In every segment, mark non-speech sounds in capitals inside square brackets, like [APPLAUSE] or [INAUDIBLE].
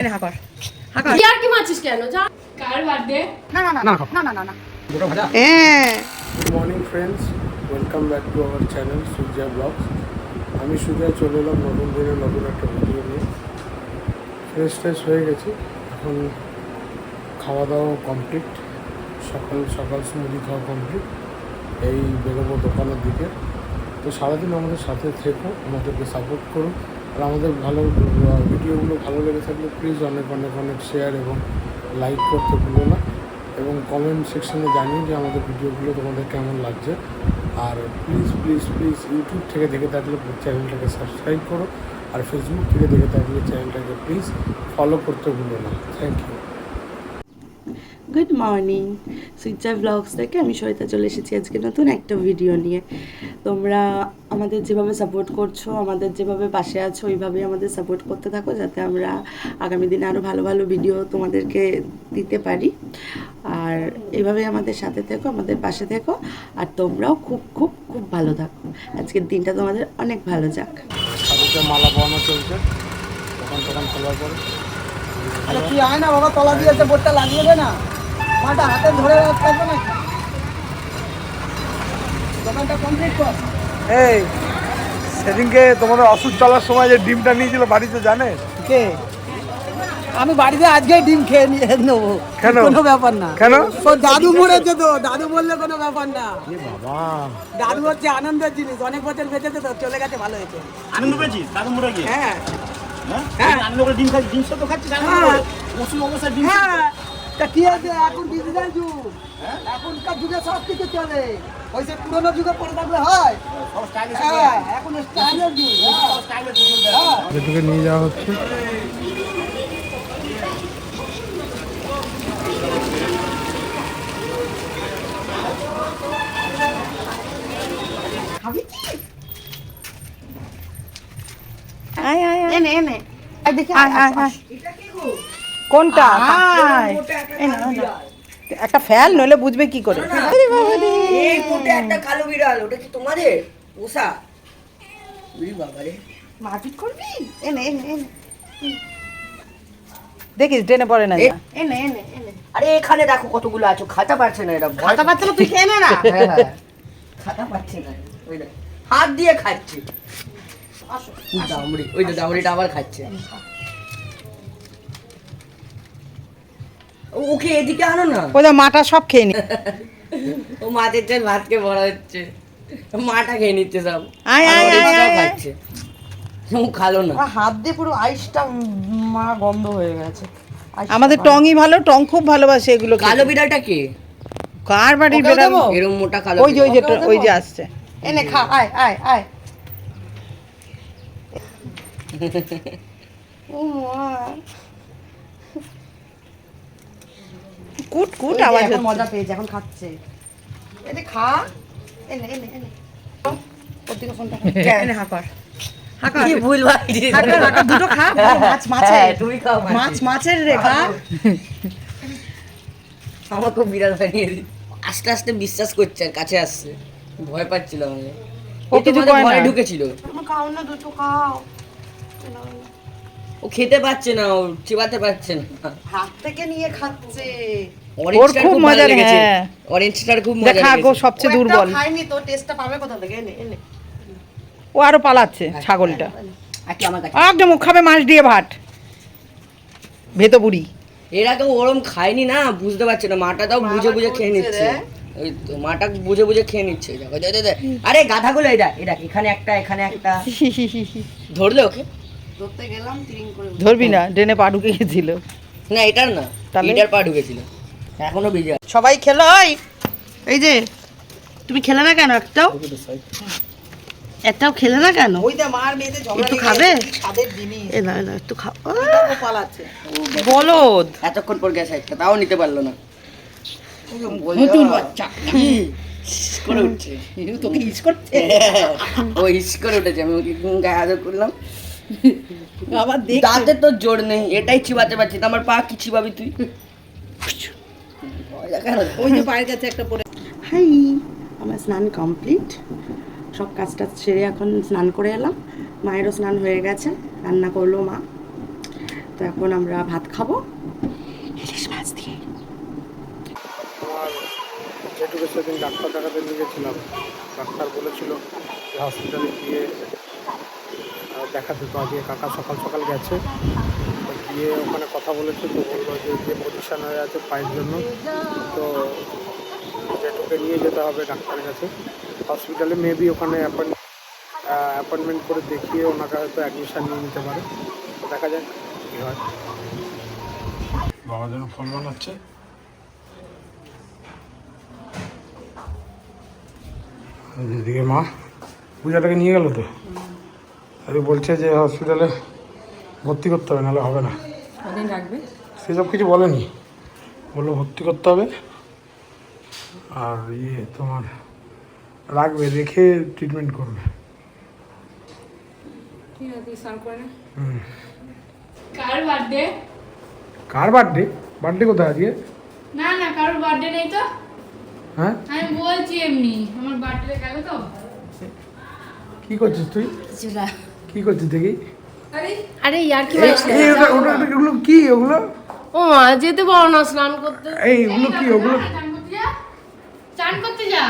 এনে হাকর হাকর কি কি মারছিস কেন? যা। কার বার্থডে না না না না না না না না হ্যাঁ good morning friends welcome back to our channel Surya blogs আমি সূর্যা চলে এলাম নতুন দিনে নতুন একটা ভিডিও নিয়ে। ফ্রেশ ফ্রেশ হয়ে গেছি। এখন খাওয়া দাওয়া কমপ্লিট সকাল সকাল স্মুদি খাওয়া কমপ্লিট এই বেরোবো দোকানের দিকে। তো সারাদিন আমাদের সাথে থেকো আমাদেরকে সাপোর্ট করো। আর আমাদের ভালো ভিডিওগুলো ভালো লেগে থাকলে প্লিজ অনেক অনেক অনেক শেয়ার এবং লাইক করতে ভুলো না। এবং কমেন্ট সেকশনে জানিয়ে যে আমাদের ভিডিওগুলো তোমাদের কেমন লাগছে। আর প্লিজ প্লিজ প্লিজ ইউটিউব থেকে দেখে থাকলে চ্যানেলটাকে সাবস্ক্রাইব করো। আর ফেসবুক থেকে দেখে থাকলে চ্যানেলটাকে প্লিজ ফলো করতে ভুলো না। থ্যাংক ইউ গুড মর্নিং সুইচা ব্লগস থেকে আমি সরিতা চলে এসেছি আজকে নতুন একটা ভিডিও নিয়ে। তোমরা আমাদের যেভাবে সাপোর্ট করছ আমাদের যেভাবে পাশে আছো ওইভাবেই আমাদের সাপোর্ট করতে থাকো যাতে আমরা আগামী দিনে আরও ভালো ভালো ভিডিও তোমাদেরকে দিতে পারি। আর এভাবে আমাদের সাথে থেকো আমাদের পাশে থেকো আর তোমরাও খুব খুব খুব ভালো থাকো। আজকের দিনটা তোমাদের অনেক ভালো যাক। মালা চলছে। খোলার পরে। কি হয় না বাবা তলা দিয়েছে বোর্ডটা লাগিয়ে দে না। মাটা হাতে ধরে রাখতে না। দোকানটা কমপ্লিট কর। এই সেদিনকে তোমাদের ওষুধ চলার সময় যে ডিমটা নিয়েছিল বাড়িতে জানে? কে? আমি বাড়িতে আজকেই ডিম খেয়ে নিয়ে নেব। কেন? কোনো ব্যাপার না। কেন? তো দাদু মরেছে তো দাদু বললে কোনো ব্যাপার না। বাবা। দাদু হচ্ছে আনন্দের জিনিস অনেক বছর বেঁচেছে তো চলে গেছে ভালো হয়েছে। আনন্দ পেয়েছিস? দাদু মরে গিয়ে? হ্যাঁ। হ্যাঁ? হ্যাঁ। আনন্দ করে ডিম খাচ্ছিস? ডিম সব খাচ্ছিস হ্যাঁ। ওষুধ অবস্থায় ডিম হ্যাঁ। তা কি আছে? এখন ডিজিটাল যুগ। এখনকার যুগে সব কিছু চলে। ওই পুরোনো যুগে পড়ে থাকলে হয়। হ্যাঁ এখন স্টাইলের যুগ। হ্যাঁ। যেটুকু নিয়ে যাওয়া হচ্ছে। আয় আয় এনে এনে। কোনটা? এই একটা ফ্যাল নইলে বুঝবে কি করে। এই কোটে একটা কালো বিড়াল ওটা কি তোমাদের? পোষা উরি বাবারে। মারপিট করবি? এনে এনে এনে দেখিস ট্রেনে পড়ে না এনে এনে আরে এখানে দেখো কতগুলো আছে খাতা পাচ্ছে না এরা। খাতা পাচ্ছে না তুই খেয়ে নে না? হ্যাঁ, হ্যাঁ। খাতা পাচ্ছে না। ওই দেখ, হাত দিয়ে খাচ্ছে। দামড়ি ওই দামড়িটা আবার খাচ্ছে। ওকে এদিকে আনো না। ওই তো মাটা সব খেয়ে নি। ও মাছের চাল ভাতকে বড় হচ্ছে। মাটা খেয়ে নিচ্ছে সব। আয়, আয়, আয়। খাচ্ছে। ও খালো না। হাত দিয়ে পুরো আইসটা মা গন্ধ হয়ে গেছে। আমাদের টংই ভালো টং খুব ভালোবাসে এগুলো কালো বিড়ালটা কে? কার বাড়ির বেড়াল? এরকম মোটা কালো ওই যে ওই যে ওই যে আসছে। এনে খা আয় আয় আয়। [LAUGHS] ও মা। কুট কুট আওয়াজ হচ্ছে মজা পেয়েছে এখন খাচ্ছে। [LAUGHS] এনে খা। এনে এনে এনে ফোনটা এনে হাকর হাকর কি ভুল ভাই হাকর হাকর দুটো খা। মাছ মাছের। হ্যাঁ, তুমি খাও মাছ। মাছ মাছের রে খা। আমাকে বিড়াল বানিয়ে আস্তে আস্তে বিশ্বাস করছে কাছে আসছে। ভয় পাচ্ছিল আমাকে। ও ঢুকেছিল। খাও না দুটো খাও। ও খেতে পারছে না ও চিবাতে পারছে না। হাত থেকে নিয়ে খাচ্ছে। খুব মজা লেগেছে। হ্যাঁ। অরেঞ্জটার খুব মজা দেখা গো সবচেয়ে দুর্বল। খাইনি তো টেস্টটা পাবে কোথা থেকে? এনে এনে। ও আরও পালাচ্ছে ছাগলটা। আর আমার কাছে? একদম খাবে মাছ দিয়ে ভাত। ভেতো বুড়ি। এর আগে ওরম খায়নি না বুঝতে পারছে না। মাটা তাও বুঝে বুঝে খেয়ে নিচ্ছে। ওই তো মাটা বুঝে বুঝে খেয়ে নিচ্ছে। দেখো। আরে গাধাগুলো এটা এটা এখানে একটা এখানে একটা। [LAUGHS] ধরলে ওকে? ধরতে গেলাম ধরবি না ড্রেনে পা ঢুকে গেছিল। না এটার না? এটার পা ঢুকেছিল। এখনও ভিজে সবাই খেলো এই যে তুমি খেলে না কেন একটাও? একটাও খেলে না কেন? একটু খাবে? একটু খাও। বলদ। এতক্ষণ পর গেছে একটা তাও নিতে পারল না। বাচ্চা। করে উঠছে। তোকে ও ইস করে উঠেছে আমি ওকে গায়ে আদর করলাম। আবার দেখ দাঁতে তো জোর নেই এটাই চিবাতে পারছি না আমার পা কি চিবাবি তুই? ওই যে পায়ের কাছে একটা পড়ে হাই আমার স্নান কমপ্লিট। সব কাজ টাজ সেরে এখন স্নান করে এলাম। মায়েরও স্নান হয়ে গেছে রান্না করল মা। তো এখন আমরা ভাত খাব। ইলিশ মাছ দিয়ে। যেটুকু সেদিন ডাক্তার দেখাতে নিয়ে গেছিলাম ডাক্তার বলেছিল যে হসপিটালে গিয়ে দেখাতে তো আজকে কাকা সকাল সকাল গেছে। গিয়ে ওখানে কথা বলেছে, তো বলল যে যে পজিশন হয়ে আছে পায়ের জন্য। তো যেটুকু নিয়ে যেতে হবে ডাক্তারের কাছে। হসপিটালে মেবি ওখানে অ্যাপয়েন্টমেন্ট করে দেখিয়ে ওনাকে হয়তো অ্যাডমিশান নিয়ে নিতে পারে। দেখা যাক কী হয়। বাবা যেন ফল বানাচ্ছে। এদিকে মা, পূজাটাকে নিয়ে গেল তো? আর বলছে যে হসপিটালে ভর্তি করতে হবে নাহলে হবে না। কদিন রাখবে? সেসব কিছু বলেনি। বলল ভর্তি করতে হবে। আর ইয়ে তোমার রাখবে রেখে ট্রিটমেন্ট করবে। কার বার্থডে কার বার্থডে বার্থডে কোথায় আজকে? না না কারোর বার্থডে নেই তো। হ্যাঁ? আমি বলছি এমনি আমার বার্থডে গেল তো। কি করছিস তুই? কি করছিস দেখি? আরে আরে ইয়ার কি ওগুলো কি? ওগুলো? ও মা যেতে পারো না স্নান করতে। এই ওগুলো কি? ওগুলো? চান করতে যা। চান করতে যা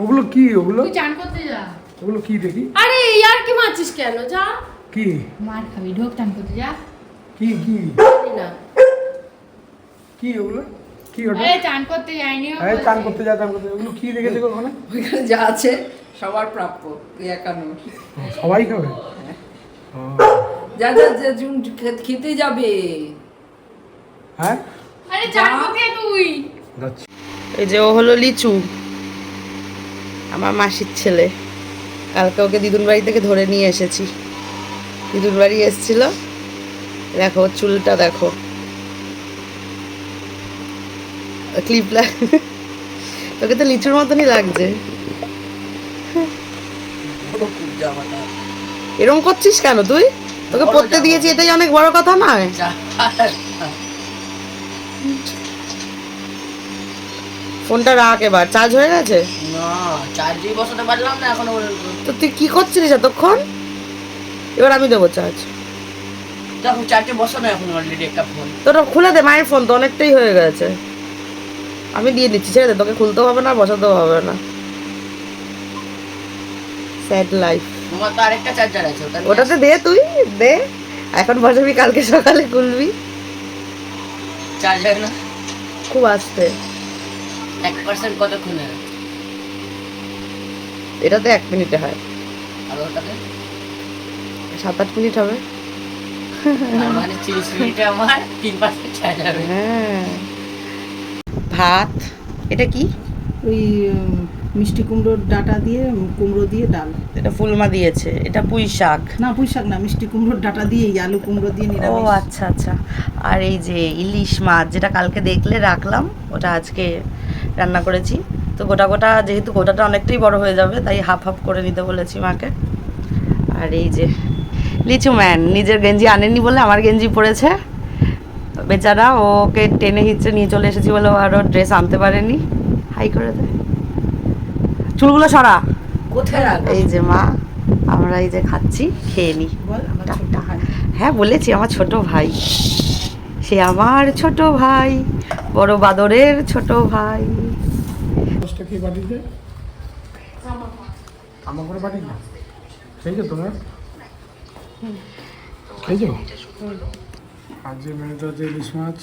ওগুলো কি? ওগুলো? তুই চান করতে যা। ওগুলো কি দেখি? আরে ইয়ার কি মারছিস কেন? যা। কি? মার খাবি ঢোক চান করতে যা। কি কি? না। কি ওগুলো? কি ওটা? আরে চান করতে যাইনি চান করতে যা চান করতে ওগুলো কি দেখেছে গো ওখানে যা আছে সবার প্রাপ্য তুই একা নস। সবাই খাবে? ও, যা যা যা জুন খেতে যাবে। হ্যাঁ? আরে করতে তুই। এই যে ও হলো লিচু আমার মাসির ছেলে। কালকে ওকে দিদুন বাড়ি থেকে ধরে নিয়ে এসেছি। দিদুন বাড়ি এসেছিল। দেখো চুলটা দেখো। ক্লিপ লাগ তোকে তো লিচুর মতনই লাগছে। এরম করছিস কেন তুই? তোকে পড়তে দিয়েছি এটাই অনেক বড় কথা নয় ফোনটা রাখ এবার চার্জ হয়ে গেছে? না চার্জই বসাতে পারলাম না এখনও তো তুই কি করছিলিস এতক্ষণ? এবার আমি দেবো চার্জ বসানো এখন অলরেডি একটা ফোন তোটা খুলে দে মায়ের ফোন তো অনেকটাই হয়ে গেছে। আমি দিয়ে দিচ্ছি ছেড়ে দে তোকে খুলতেও হবে না বসাতেও হবে না। স্যাড লাইফ তোমার তো আরেকটা চার্জার আছে ওটা ওটাতে দে তুই দে। এখন বসাবি কালকে সকালে খুলবি। চার্জ হয় না? খুব আসতে। এক পার্সেন্ট কতক্ষণ এটাতে এক মিনিটে হয়। আর ওটাতে? সাত আট মিনিট হবে। মানে তিরিশ মিনিটে আমার তিন পার্সেন্ট চার্জ হবে। হ্যাঁ। ভাত এটা কি? ওই মিষ্টি কুমড়োর ডাটা দিয়ে কুমড়ো দিয়ে ডাল। এটা ফুলমা দিয়েছে। এটা পুঁই শাক। না পুঁই শাক না মিষ্টি কুমড়োর ডাটা দিয়ে আলু কুমড়ো দিয়ে ও আচ্ছা আচ্ছা। আর এই যে ইলিশ মাছ যেটা কালকে দেখলে রাখলাম ওটা আজকে রান্না করেছি। তো গোটা গোটা যেহেতু গোটাটা অনেকটাই বড় হয়ে যাবে তাই হাফ হাফ করে নিতে বলেছি মাকে। আর এই যে লিচু ম্যান নিজের গেঞ্জি আনেনি বলে আমার গেঞ্জি পরেছে বেচারা ওকে টেনে হিচড়ে নিয়ে চলে এসেছি বলে ও আরও ড্রেস আনতে পারেনি। হাই করে দে চুলগুলো সরা। কোথায় এই যে মা আমরা এই যে খাচ্ছি খেয়ে নি। হ্যাঁ বলেছি আমার ছোট ভাই। সে আমার ছোট ভাই বড় বাদরের ছোট ভাই। আছে ইলিশ মাছ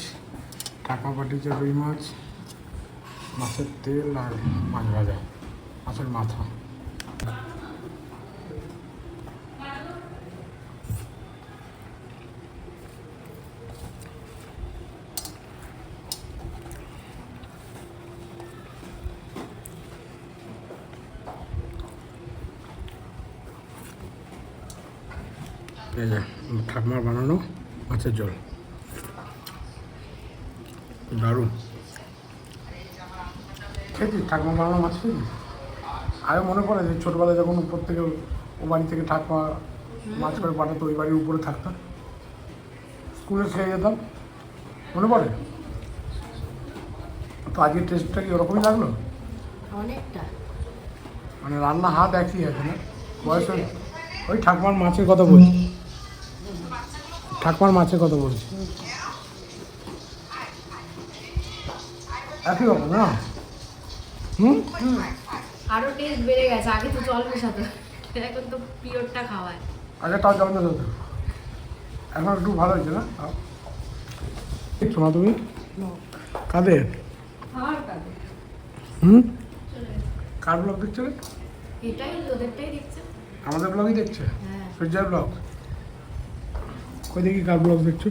টাকা পাঠিয়েছে রুই মাছ মাছের তেল আর মাছ ভাজা। মাছের মাথা। ঠাকুমার বানানো মাছের জল দারুণ। ঠাকুমার বানানো মাছ আগে মনে পড়ে যে ছোটোবেলায় যখন উপর থেকে ও বাড়ি থেকে ঠাকুমা মাছ করে পাঠাতো ওই বাড়ির উপরে থাকতাম স্কুলে খেয়ে যেতাম। মনে পড়ে? তো আজকের টেস্টটা কি ওরকমই লাগল? অনেকটা। মানে রান্না হাত একই আছে না? বয়স ওই- ওই ঠাকুমার মাছের কথা বলছি। ঠাকুমার মাছের কথা বলছি। একই রকম না? হুম। আরও টেস্ট বেড়ে গেছে আগে তো জল মেশাতো। এখন তো পিওরটা খাওয়ায়। আগে তাও জল মেশাতে। এখন একটু ভালো হয়েছে না? তাও। দেখছ না তুমি কাদের? হুম? কার ব্লগ দেখছ এটাই ওদেরটাই দেখছে। আমাদের ব্লগই দেখছে? হ্যাঁ। সূর্যার ব্লগ কই দেখি কার ব্লগ দেখছ?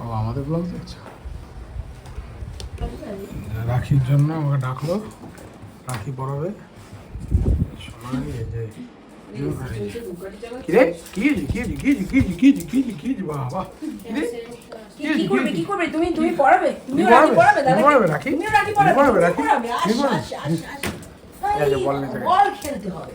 ও আমাদের ব্লগ দেখছ। রাখির জন্য আমাকে ডাকলো। রাখি পড়াবে। সবাই যে কি কি কি কি কি কি কি বাহ বাহ কি করবে? কি তুমি তুমি পড়াবে? তুমি রাখি? পড়াবে দাদা রাখি? রাখি রাখি। বল খেলতে হবে।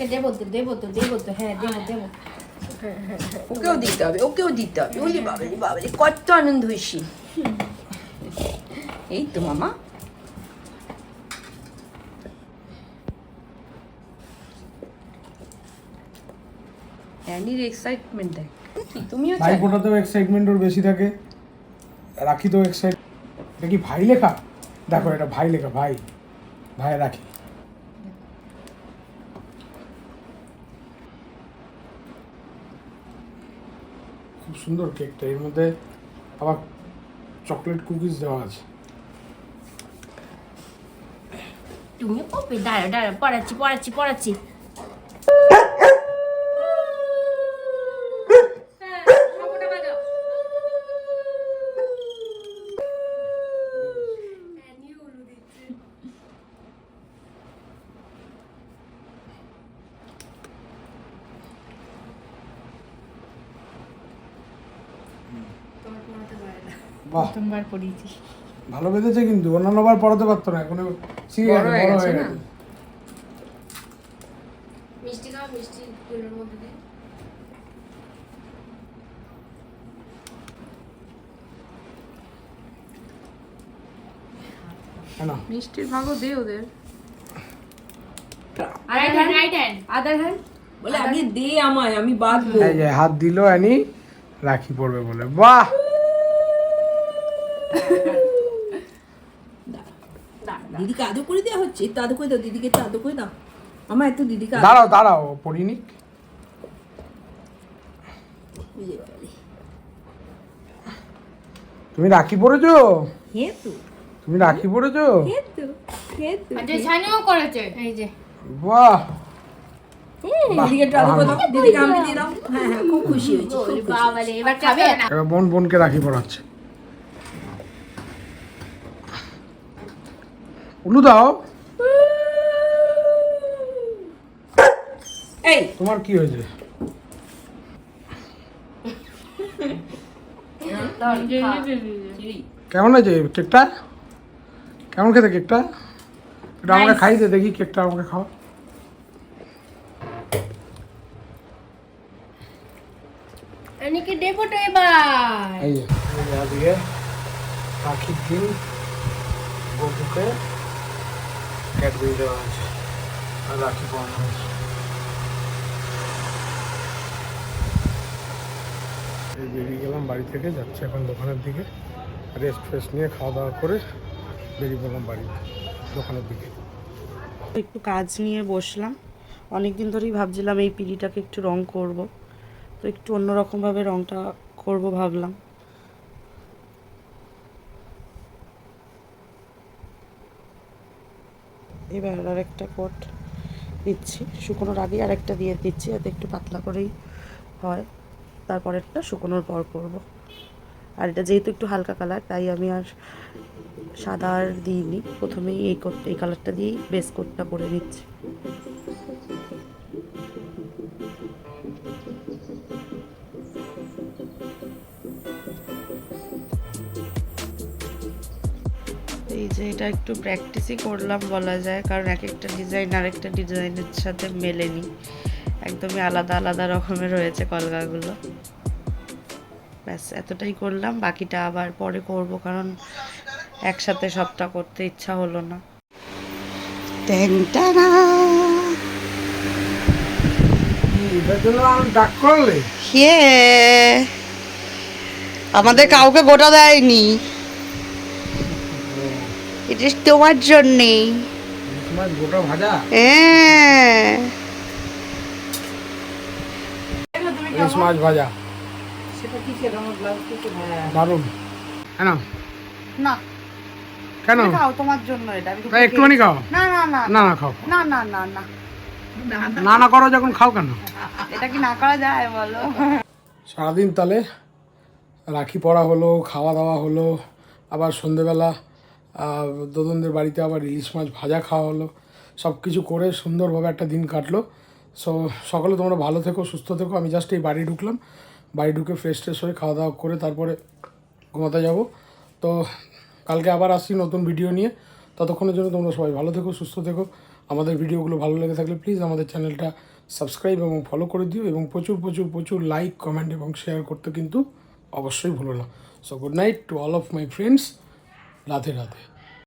তোমাকে দেবো তো দেবো তো দেবো তো হ্যাঁ দেবো দেবো। ওকেও দিতে হবে ওকেও দিতে হবে। ওলি বাবা বাবা কত আনন্দ হয়েছি। এই তো মামা। অ্যানির এক্সাইটমেন্ট দেখ। তুমিও ভাই ফোটাতেও এক্সাইটমেন্ট ওর বেশি থাকে। রাখি তো এক্সাইট এটা কি ভাই লেখা? দেখো এটা ভাই লেখা ভাই। ভাই রাখি। সুন্দর কেকটা। এর মধ্যে আবার চকলেট কুকিজ দেওয়া আছে। তুমি কপি দাঁড়া দাঁড়া পড়াচ্ছি পড়াচ্ছি পড়াচ্ছি। প্রথমবার পড়িয়েছি। ভালো বেঁধেছে কিন্তু অন্যান্য বার পড়াতে পারতো না এখন বড় হয়ে গেছে মিষ্টি খাও মিষ্টি কুলের মধ্যে দিয়ে মিষ্টির ভাগও দে ওদের। Right hand right hand other hand বলে আগে দে আমায় আমি বাঁধবো। যে হাত দিল অ্যানি রাখি পড়বে বলে। বাহ! দিদিকে আদর করে দেওয়া হচ্ছে একটু আদর করে দাও দিদিকে একটু আদর করে দাও। আমার একটু দিদিকে দাঁড়াও দাঁড়াও পড়িনি তুমি রাখি পড়েছো হে তুমি রাখি পড়েছো হে তো হে তো আর ছানিও করেছে। এই যে। বাহ। দিদিকে একটু আদর করে দাও দিদিকে আমি দিয়ে দাও হ্যাঁ হ্যাঁ খুব খুশি হয়েছি খুব খুশি। বাবারে এবার খাবে না এবার বোন বোনকে রাখি পড়াচ্ছে উলু দাও। এই। তোমার কি হয়েছে? কেমন আছে কেকটা? কেমন খেতে কেকটা? এটা আমাকে খাই দে দেখি কেকটা আমাকে খাও এনিকে তো এবার। এই আজকে পাখির দিন বকুকে ক্যাডবেরি দেওয়া হয়েছে আর রাখি পড়ানো হয়েছে এই বেরিয়ে গেলাম বাড়ি থেকে যাচ্ছি এখন দোকানের দিকে রেস্ট ফেস্ট নিয়ে খাওয়া দাওয়া করে বেরিয়ে পড়লাম বাড়ি দোকানের দিকে একটু কাজ নিয়ে বসলাম। অনেক দিন ধরেই ভাবছিলাম এই পিলিটাকে একটু রং করব। তো একটু অন্যরকমভাবে রংটা করব ভাবলাম। এবার আর একটা কোট দিচ্ছি। শুকনোর আগে আর একটা দিয়ে দিচ্ছি, যাতে একটু পাতলা করেই হয়। তারপরেরটা শুকনোর পর করব। আর এটা যেহেতু একটু হালকা কালার, তাই আমি আর সাদা আর দিইনি। প্রথমেই এই কোট এই কালারটা দিয়েই বেস কোটটা করে নিচ্ছি। এই যে এটা একটু প্র্যাকটিসই করলাম বলা যায় কারণ এক একটা ডিজাইন আর একটা ডিজাইনের সাথে মেলেনি। একদমই আলাদা আলাদা রকমের রয়েছে কলকাগুলো ব্যাস এতটাই করলাম বাকিটা আবার পরে করব কারণ একসাথে সবটা করতে ইচ্ছা হলো না। ইয়ে! আমাদের কাউকে গোটা দেয়নি। এটা তোমার জন্যে গোটা ভাজা? হ্যাঁ। ইলিশ মাছ ভাজা। দারুণ। কেন? না। কেন? খাও তোমার জন্য এটা। একটুখানি খাও? না না না না না খাও। না না না না। না না করো যখন খাও কেন? এটা কি না করা যায় বলো? সারাদিন তাহলে রাখি পড়া হলো খাওয়া দাওয়া হলো আবার সন্ধেবেলা দদনদের বাড়িতে আবার ইলিশ মাছ ভাজা খাওয়া হলো। সব কিছু করে সুন্দরভাবে একটা দিন কাটলো। সো সকালে তোমরা ভালো থেকো, সুস্থ থেকো। আমি জাস্ট এই বাড়ি ঢুকলাম। বাড়ি ঢুকে ফ্রেশ ট্রেশ হয়ে খাওয়া দাওয়া করে তারপরে ঘুমাতে যাব। তো, কালকে আবার আসছি নতুন ভিডিও নিয়ে। ততক্ষণের জন্য তোমরা সবাই ভালো থেকো, সুস্থ থেকো। আমাদের ভিডিওগুলো ভালো লেগে থাকলে প্লিজ আমাদের চ্যানেলটা সাবস্ক্রাইব এবং ফলো করে দিও এবং প্রচুর প্রচুর প্রচুর লাইক কমেন্ট এবং শেয়ার করতে কিন্তু অবশ্যই ভুলো না। So good night to all of my friends Radhe Radhe.